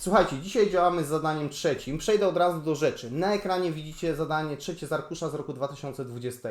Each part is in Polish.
Słuchajcie, dzisiaj działamy z zadaniem trzecim. Przejdę od razu do rzeczy. Na ekranie widzicie zadanie trzecie z arkusza z roku 2020.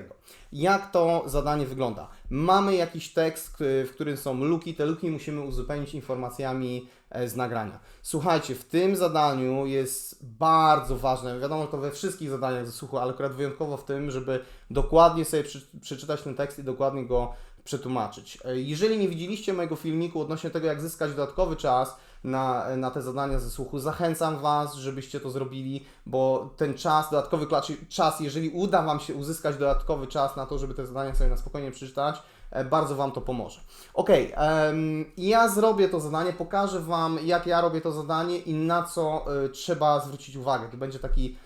Jak to zadanie wygląda? Mamy jakiś tekst, k- w którym są luki. Te luki musimy uzupełnić informacjami e, z nagrania. Słuchajcie, w tym zadaniu jest bardzo ważne, wiadomo, że to we wszystkich zadaniach ze słuchu, ale akurat wyjątkowo w tym, żeby dokładnie sobie przeczytać ten tekst i dokładnie go przetłumaczyć. E, Jeżeli nie widzieliście mojego filmiku odnośnie tego, jak zyskać dodatkowy czas na, na te zadania ze słuchu, zachęcam Was, żebyście to zrobili, bo ten czas, dodatkowy klaczy- czas, jeżeli uda Wam się uzyskać dodatkowy czas na to, żeby te zadania sobie na spokojnie przeczytać, e, bardzo Wam to pomoże. Ok, ja zrobię to zadanie, pokażę Wam, jak ja robię to zadanie i na co e, trzeba zwrócić uwagę. To będzie taki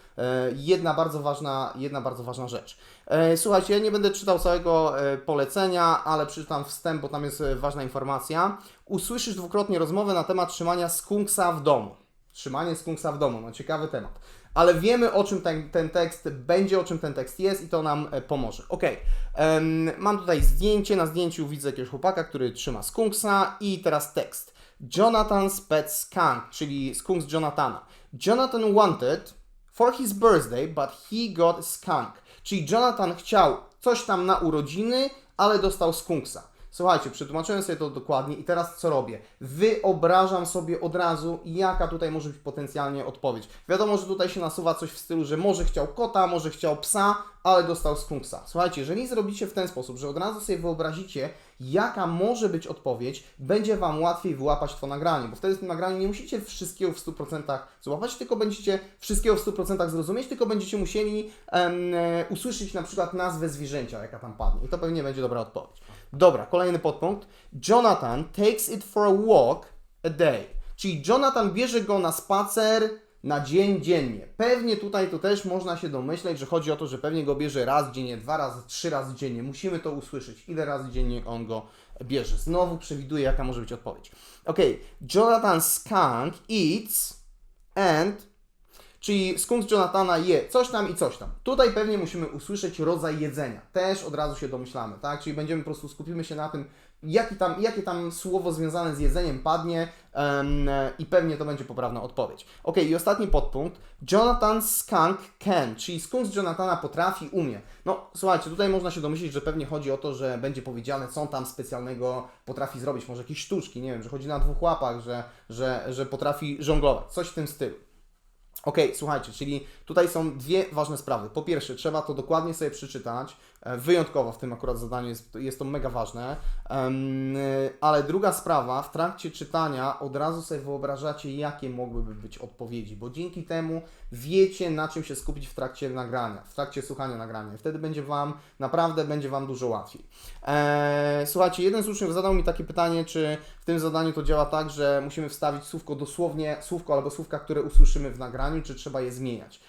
jedna bardzo ważna, jedna bardzo ważna rzecz. E, Słuchajcie, ja nie będę czytał całego e, polecenia, ale przeczytam wstęp, bo tam jest e, ważna informacja. Usłyszysz dwukrotnie rozmowę na temat trzymania skunksa w domu. Trzymanie skunksa w domu, no ciekawy temat. Ale wiemy o czym ten, ten tekst będzie, o czym ten tekst jest i to nam e, pomoże. Ok, mam tutaj zdjęcie, na zdjęciu widzę jakiegoś chłopaka, który trzyma skunksa i teraz tekst. Jonathan's pet skunk, czyli skunks Jonathana. Jonathan wanted for his birthday, but he got skunk. Czyli Jonathan chciał coś tam na urodziny, ale dostał skunksa. Słuchajcie, przetłumaczyłem sobie to dokładnie i teraz co robię? Wyobrażam sobie od razu, jaka tutaj może być potencjalnie odpowiedź. Wiadomo, że tutaj się nasuwa coś w stylu, że może chciał kota, może chciał psa, ale dostał skunksa. Słuchajcie, jeżeli zrobicie w ten sposób, że od razu sobie wyobrazicie, jaka może być odpowiedź, będzie Wam łatwiej wyłapać to nagranie, bo wtedy w tym nagraniu nie musicie wszystkiego w 100% złapać, tylko będziecie wszystkiego w 100% zrozumieć, tylko będziecie musieli e, usłyszeć na przykład nazwę zwierzęcia, jaka tam padnie. I to pewnie będzie dobra odpowiedź. Dobra, kolejny podpunkt. Jonathan takes it for a walk a day. Czyli Jonathan bierze go na spacer na dzień dziennie. Pewnie tutaj to też można się domyśleć, że chodzi o to, że pewnie go bierze raz dziennie, dwa razy, trzy razy dziennie. Musimy to usłyszeć, ile razy dziennie on go bierze. Znowu przewiduję, jaka może być odpowiedź. Ok, Jonathan skunk eats and Czyli skunk Jonathana je coś tam i coś tam. Tutaj pewnie musimy usłyszeć rodzaj jedzenia. Też od razu się domyślamy, tak? Czyli będziemy po prostu skupimy się na tym, jaki tam, jakie tam słowo związane z jedzeniem padnie em, i pewnie to będzie poprawna odpowiedź. Ok, i ostatni podpunkt. Jonathan skunk can, czyli skunk Jonathana potrafi, umie. No słuchajcie, tutaj można się domyślić, że pewnie chodzi o to, że będzie powiedziane, co tam specjalnego potrafi zrobić. Może jakieś sztuczki, nie wiem, że chodzi na dwóch łapach, że, że, że potrafi żonglować. Coś w tym stylu. Ok, słuchajcie, czyli tutaj są dwie ważne sprawy. Po pierwsze, trzeba to dokładnie sobie przeczytać. E, Wyjątkowo w tym akurat zadaniu jest, jest to mega ważne. Y, ale druga sprawa, w trakcie czytania od razu sobie wyobrażacie, jakie mogłyby być odpowiedzi, bo dzięki temu wiecie, na czym się skupić w trakcie nagrania, w trakcie słuchania nagrania. Wtedy będzie Wam, naprawdę będzie Wam dużo łatwiej. E, słuchajcie, jeden z uczniów zadał mi takie pytanie, czy w tym zadaniu to działa tak, że musimy wstawić słówko dosłownie, słówko albo słówka, które usłyszymy w nagraniu, czy trzeba je zmieniać.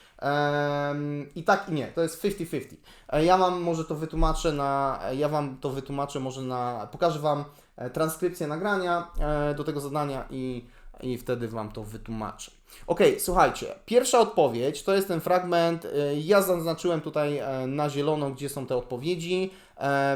I tak i nie, to jest 50-50. E, Ja Wam może to wytłumaczę na, ja Wam to wytłumaczę może na, pokażę Wam e, transkrypcję nagrania e, do tego zadania i, i wtedy Wam to wytłumaczę. Ok, słuchajcie, pierwsza odpowiedź to jest ten fragment, e, ja zaznaczyłem tutaj na zielono, gdzie są te odpowiedzi.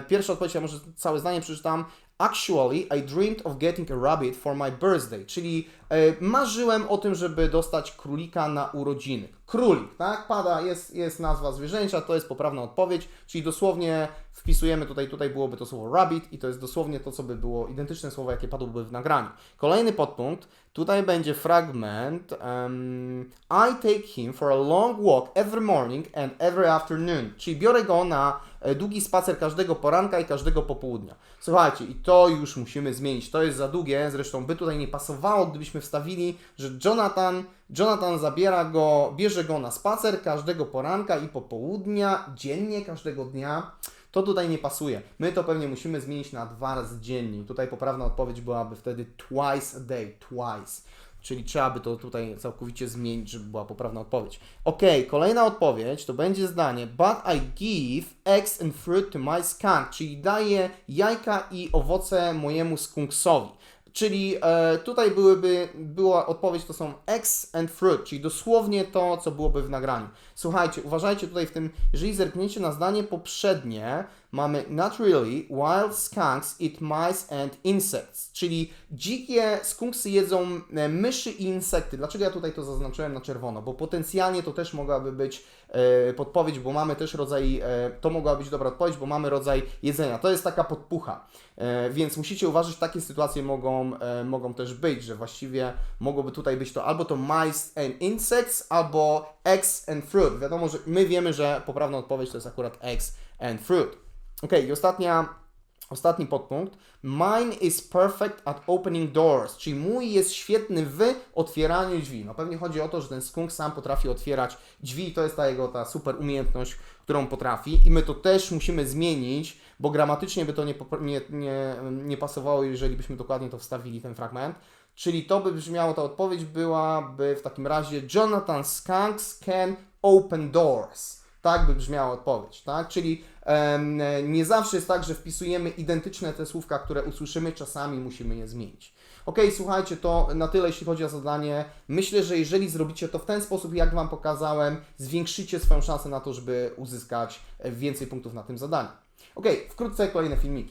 Pierwsza odpowiedź, ja może całe zdanie przeczytam. Actually, I dreamed of getting a rabbit for my birthday, czyli e, marzyłem o tym, żeby dostać królika na urodziny. Królik, tak? Pada, jest, jest nazwa zwierzęcia, to jest poprawna odpowiedź, czyli dosłownie wpisujemy tutaj, tutaj byłoby to słowo rabbit i to jest dosłownie to, co by było identyczne słowo, jakie padłoby w nagraniu. Kolejny podpunkt, tutaj będzie fragment um, I take him for a long walk every morning and every afternoon, czyli biorę go na długi spacer każdego poranka i każdego popołudnia. Słuchajcie, i to już musimy zmienić. To jest za długie, zresztą by tutaj nie pasowało, gdybyśmy wstawili, że Jonathan, Jonathan zabiera go, bierze go na spacer każdego poranka i popołudnia, dziennie, każdego dnia. To tutaj nie pasuje. My to pewnie musimy zmienić na dwa razy dziennie. Tutaj poprawna odpowiedź byłaby wtedy twice a day, twice. Czyli trzeba by to tutaj całkowicie zmienić, żeby była poprawna odpowiedź. Ok, kolejna odpowiedź to będzie zdanie But I give eggs and fruit to my skunk, czyli daję jajka i owoce mojemu skunksowi. Czyli e, tutaj byłyby, była odpowiedź to są eggs and fruit, czyli dosłownie to, co byłoby w nagraniu. Słuchajcie, uważajcie tutaj w tym, jeżeli zerkniecie na zdanie poprzednie, mamy not really, wild skunks eat mice and insects, czyli dzikie skunksy jedzą e, myszy i insekty. Dlaczego ja tutaj to zaznaczyłem na czerwono? Bo potencjalnie to też mogłaby być e, podpowiedź, bo mamy też rodzaj, e, to mogła być dobra odpowiedź, bo mamy rodzaj jedzenia. To jest taka podpucha, e, więc musicie uważać, takie sytuacje mogą, e, mogą też być, że właściwie mogłoby tutaj być to albo to mice and insects, albo eggs and fruit. Wiadomo, że my wiemy, że poprawna odpowiedź to jest akurat eggs and fruit. Ok, i ostatnia, ostatni podpunkt. Mine is perfect at opening doors, czyli mój jest świetny w otwieraniu drzwi. No pewnie chodzi o to, że ten skunk sam potrafi otwierać drzwi, to jest ta jego ta super umiejętność, którą potrafi i my to też musimy zmienić, bo gramatycznie by to nie, nie, nie, nie pasowało, jeżeli byśmy dokładnie to wstawili, ten fragment. Czyli to by brzmiało, ta odpowiedź byłaby w takim razie Jonathan Skunks can open doors. Tak by brzmiała odpowiedź, tak? Czyli nie zawsze jest tak, że wpisujemy identyczne te słówka, które usłyszymy, czasami musimy je zmienić. Ok, słuchajcie, to na tyle, jeśli chodzi o zadanie. Myślę, że jeżeli zrobicie to w ten sposób, jak Wam pokazałem, zwiększycie swoją szansę na to, żeby uzyskać e, więcej punktów na tym zadaniu. Ok, wkrótce kolejne filmiki.